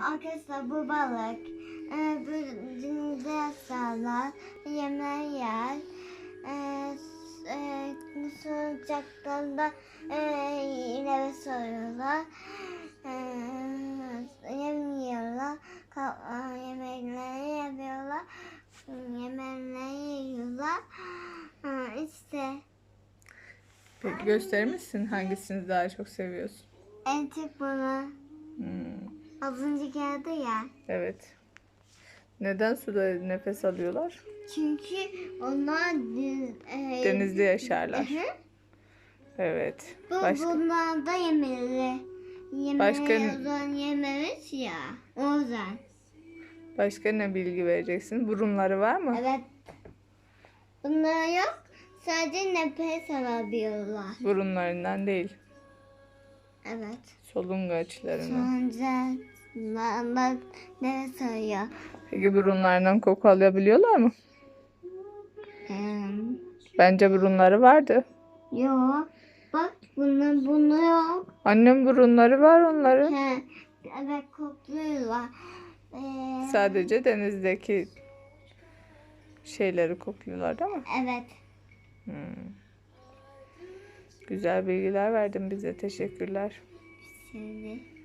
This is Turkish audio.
Arkadaşlar bu balık e, bu denizde yaşarlar, yemeği yer. E, e, sıcaklarında e, nefes soruyorlar. E, yem yiyorlar. Ka- e, yemekleri yapıyorlar. Yemekleri yiyorlar. E, işte Peki gösterir misin hangisini daha çok seviyorsun? en çok bunu Hmm, az önce geldi ya. evet. Neden suda nefes alıyorlar? Çünkü onlar e, Denizde yaşarlar. Hı. Evet. Bu Başka? bunlar da yemeli. Yemeği Başka- yememiş ya. O yüzden. Başka ne bilgi vereceksin? Burunları var mı? Evet. Bunlar yok. Sadece nefes alabiliyorlar. Burunlarından değil. Evet. Solungaçlarından. Sonra bak nefes alıyor. Peki burunlarından koku alabiliyorlar mı? Hmm. Bence burunları vardı. Yok. Bak bunun bunu yok. Annem burunları var onların. He. Evet kokluyorlar. Ee, Sadece denizdeki şeyleri kokluyorlar değil mi? Evet. Hmm. Güzel bilgiler verdin bize. Teşekkürler. Şimdi.